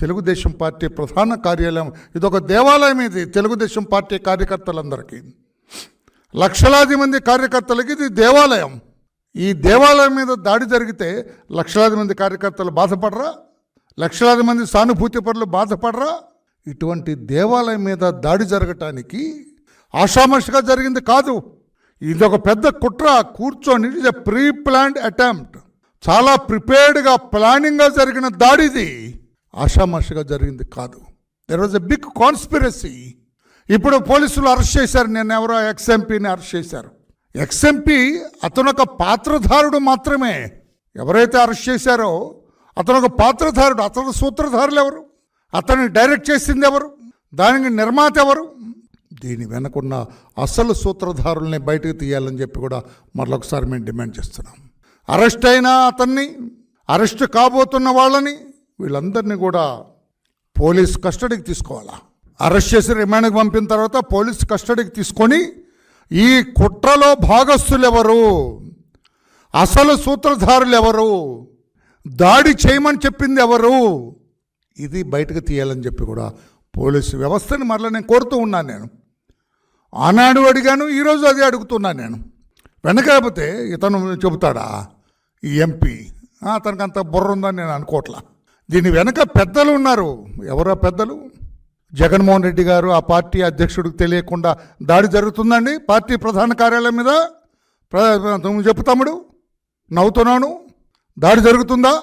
Telugu Desam party ప్రధాన కార్యాలయం. ఇది ఒక దేవాలయం ఇది తెలుగుదేశం పార్టీ కార్యకర్తలందరికీ. లక్షలాది మంది కార్యకర్తలకి ఇది దేవాలయం. ఈ దేవాలయం మీద దాడి జరిగితే లక్షలాది మంది కార్యకర్తలు బాధపడరా? లక్షలాది మంది సానుభూతి పరులు బాధపడరా? ఇటువంటి దేవాలయం మీద దాడి జరగటానికి ఆషామషిగా జరిగింది కాదు. ఇది ఒక పెద్ద కుట్ర కూర్చొని ఇది ప్రీ ప్లాన్డ్ అటెంప్ట్. చాలా ప్రిపేర్డ్గా ప్లానింగ్గా జరిగిన దాడిది ఆషామాషగా జరిగింది కాదు. There was a big conspiracy ఇప్పుడు పోలీసులు అరెస్ట్ చేశారు. నేను ఎవరో ఎక్స్ఎంపీని అరెస్ట్ చేశారు. ఎక్స్ఎంపీ అతను ఒక పాత్రధారుడు మాత్రమే. ఎవరైతే అరెస్ట్ చేశారో అతను ఒక పాత్రధారుడు. అతను సూత్రధారులు ఎవరు? అతన్ని డైరెక్ట్ చేసింది ఎవరు? దానికి నిర్మాత ఎవరు? దీని వెనకున్న అసలు సూత్రధారుల్ని బయటకు తీయాలని చెప్పి కూడా మరొకసారి మేము డిమాండ్ చేస్తున్నాం. అరెస్ట్ అయిన అతన్ని అరెస్ట్ కాబోతున్న వాళ్ళని వీళ్ళందరినీ కూడా పోలీస్ కస్టడీకి తీసుకోవాలా? అరెస్ట్ చేసి రిమాండ్కి పంపిన తర్వాత పోలీస్ కస్టడీకి తీసుకొని ఈ కుట్రలో భాగస్థులు ఎవరు అసలు సూత్రధారులు ఎవరు దాడి చేయమని చెప్పింది ఎవరు ఇది బయటకు తీయాలని చెప్పి కూడా పోలీసు వ్యవస్థని మరలా నేను కోరుతూ ఉన్నాను నేను. ఆనాడు అడిగాను ఈరోజు అది అడుగుతున్నాను నేను. వెనకపోతే ఇతను చెబుతాడా? ఈ ఎంపీ. తనకంత అతనికి అంత బుర్ర ఉందని నేను అనుకోవట్లా. దీని వెనక పెద్దలు ఉన్నారు. ఎవరో పెద్దలు? జగన్మోహన్ రెడ్డి గారు ఆ పార్టీ అధ్యక్షుడికి తెలియకుండా దాడి జరుగుతుందండి పార్టీ ప్రధాన కార్యాలయం మీద? నువ్వు చెప్పు తమ్ముడు. నవ్వుతున్నాను. దాడి జరుగుతుందా?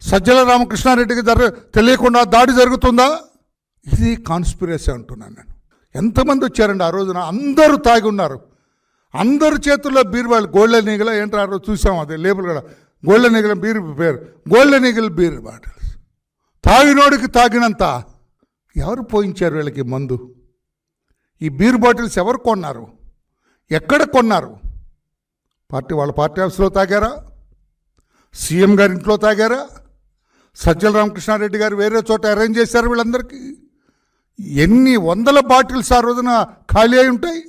సజ్జల రామకృష్ణారెడ్డికి జర తెలియకుండా దాడి జరుగుతుందా? ఇది కాన్స్పిరసీ అంటున్నాను నేను. ఎంతమంది వచ్చారండి ఆ రోజున? అందరూ తాగి ఉన్నారు. అందరి చేతుల్లో బీర్ వాళ్ళు నీగల ఏంటో ఆ రోజు చూసాం అది లేబుల్ కూడా. గోళ్ళ నీగల బీర్ పేరు. గోళ్ళ నీగల బీర్ బాటిల్స్ తాగినోడికి తాగినంత ఎవరు పోయించారు వీళ్ళకి మందు? ఈ బీర్ బాటిల్స్ ఎవరు కొన్నారు? ఎక్కడ కొన్నారు? పార్టీ వాళ్ళ పార్టీ ఆఫీస్లో తాగారా? సీఎం గారి ఇంట్లో తాగారా? సజ్జల రామకృష్ణారెడ్డి గారు వేరే చోట అరేంజ్ చేశారు వీళ్ళందరికీ? ఎన్ని వందల బాటిల్స్ ఆ రోజున ఖాళీ అయి ఉంటాయి?